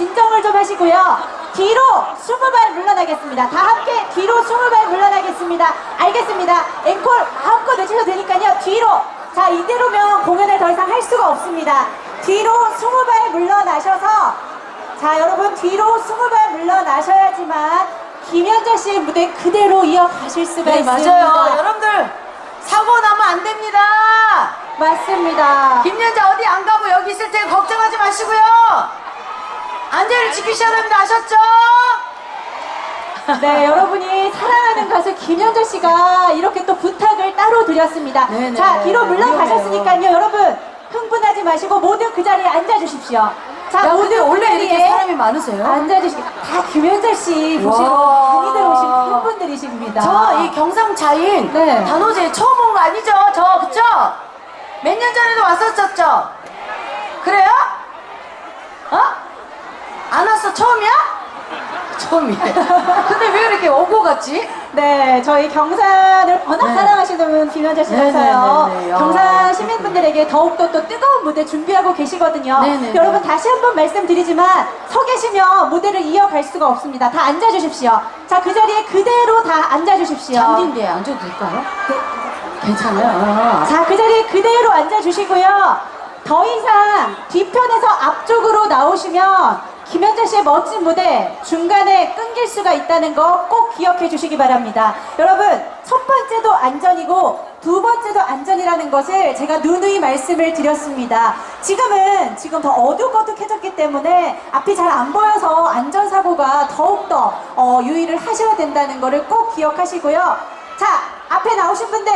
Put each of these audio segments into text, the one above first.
인사를 좀 하시고요. 뒤로 20발 물러나겠습니다. 다 함께 뒤로 20발 물러나겠습니다. 알겠습니다. 앵콜 마음껏 외치셔도 되니까요. 뒤로. 자, 이대로면 공연을 더 이상 할 수가 없습니다. 뒤로 20발 물러나셔서 자, 여러분 뒤로 20발 물러나셔야지만 김현자 씨의 무대 그대로 이어가실 수가 네, 있습니다. 맞아요. 여러분들 사고 나면 안 됩니다. 맞습니다. 김연자 어디 안 가고 여기 있을 테니 걱정하지 마시고요. 안전을 지키셔야 됩니다. 아셨죠? 네, 여러분이 사랑하는 가수 김현자 씨가 이렇게 또 부탁을 따로 드렸습니다. 네네. 자, 뒤로 물러가셨으니까요. 여러분, 흥분하지 마시고 모두 그 자리에 앉아주십시오. 자, 야, 모두 근데 그 원래 이렇게 자리에 사람이 많으세요? 앉아주시고 다 김현자 씨 보시고 와. 많이들 오신 팬분들이십니다. 저 이 경상자인 네. 단오제 처음 온 거 아니죠? 저 그쵸? 몇 년 전에도 왔었었죠? 그래요? 어? 안 왔어? 처음이야? 처음이야. 근데 왜 이렇게 오고 갔지? 네, 저희 경산을 워낙 네. 사랑하시는 김현자 씨라서요. 네, 네, 네, 네. 아, 경산 시민분들에게 더욱더 또 뜨거운 무대 준비하고 계시거든요. 네, 네, 여러분 네. 다시 한번 말씀드리지만 서 계시면 무대를 이어갈 수가 없습니다. 다 앉아주십시오. 자, 그 자리에 그대로 다 앉아주십시오. 잔디인데 앉아도 될까요? 괜찮아요. 자, 그 자리에 그대로 앉아주시고요. 더 이상 뒤편에서 앞쪽으로 나오시면 김현자 씨의 멋진 무대 중간에 끊길 수가 있다는 거 꼭 기억해 주시기 바랍니다. 여러분, 첫 번째도 안전이고 두 번째도 안전이라는 것을 제가 누누이 말씀을 드렸습니다. 지금은 지금 더 어둑어둑해졌기 때문에 앞이 잘 안 보여서 안전사고가 더욱더 어, 유의를 하셔야 된다는 것을 꼭 기억하시고요. 자, 앞에 나오신 분들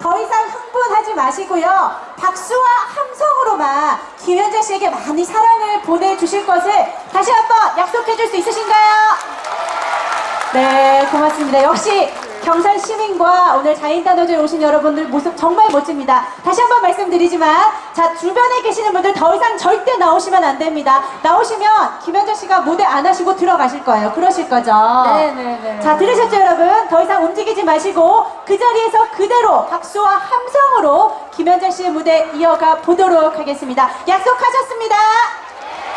더 이상 흥분하지 마시고요. 박수와 함성으로만 김현자 씨에게 많이 사랑을 보내주실 것을 다시 한번 약속해 줄 수 있으신가요? 네, 고맙습니다. 역시 경산 시민과 오늘 자인단어제 오신 여러분들 모습 정말 멋집니다. 다시 한번 말씀드리지만, 자, 주변에 계시는 분들 더 이상 절대 나오시면 안 됩니다. 나오시면 김현자 씨가 무대 안 하시고 들어가실 거예요. 그러실 거죠? 네네네. 자, 들으셨죠, 여러분? 더 이상 움직이지 마시고 그 자리에서 그대로 박수와 함성으로 김현자 씨의 무대 이어가 보도록 하겠습니다. 약속하셨습니다.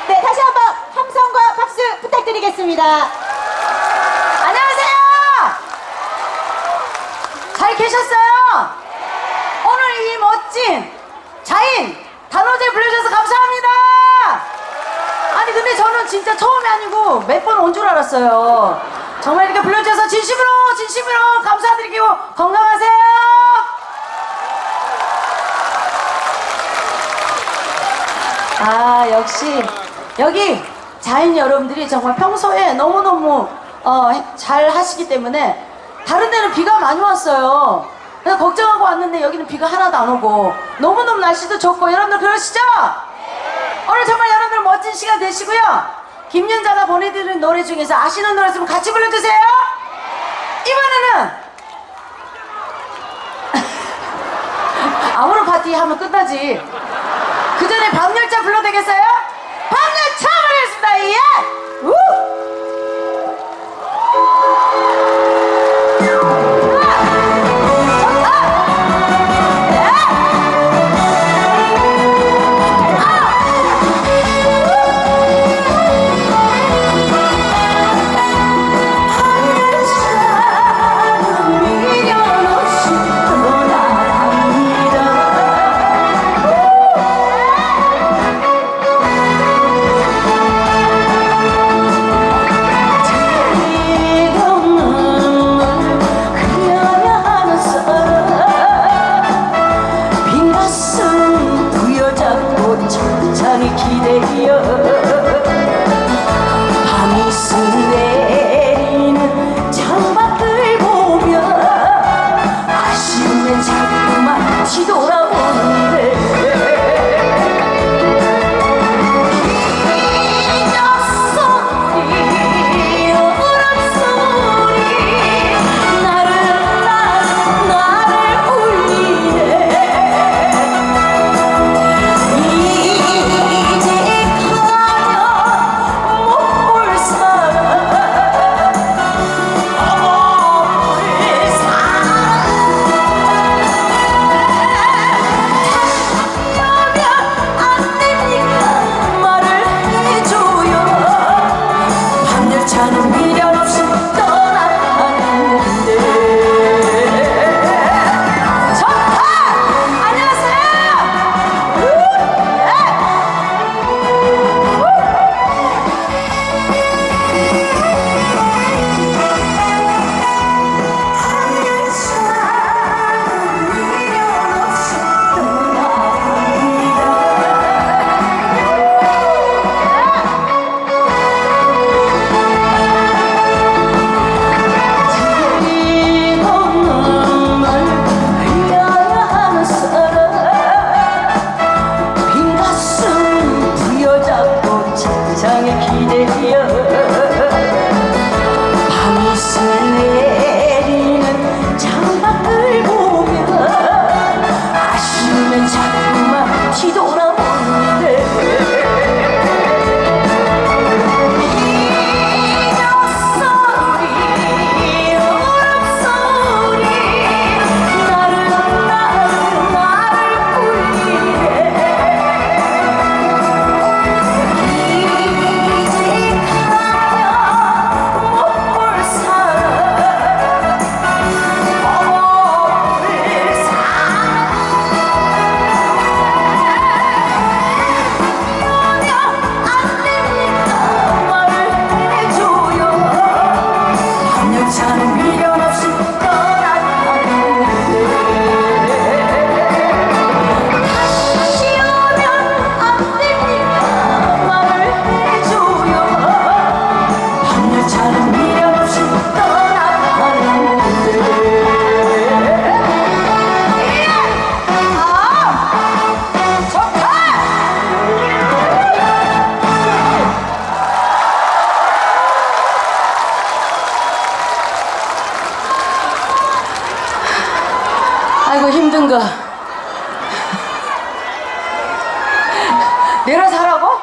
네, 다시 한번 함성과 박수 부탁드리겠습니다. 안녕하세요! 잘 계셨어요? 오늘 이 멋진 자인 단오제 불러주셔서 감사합니다! 아니 근데 저는 진짜 처음이 아니고 몇 번 온 줄 알았어요. 정말 이렇게 불러주셔서 진심으로 진심으로 감사드리고 건강하세요! 아 역시 여기 자인 여러분들이 정말 평소에 너무너무 어, 잘 하시기 때문에 다른 데는 비가 많이 왔어요. 그래서 걱정하고 왔는데 여기는 비가 하나도 안 오고 너무너무 날씨도 좋고 여러분들 그러시죠? 오늘 정말 여러분들 멋진 시간 되시고요. 김연자가 보내드린 노래 중에서 아시는 노래 있으면 같이 불러주세요. 이번에는 아무런 파티 하면 끝나지. 그 전에 밤열차 불러도 되겠어요? 아이고 힘든가. 내려서라고?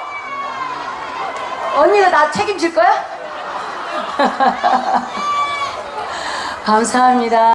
언니가 나 책임질 거야? 감사합니다.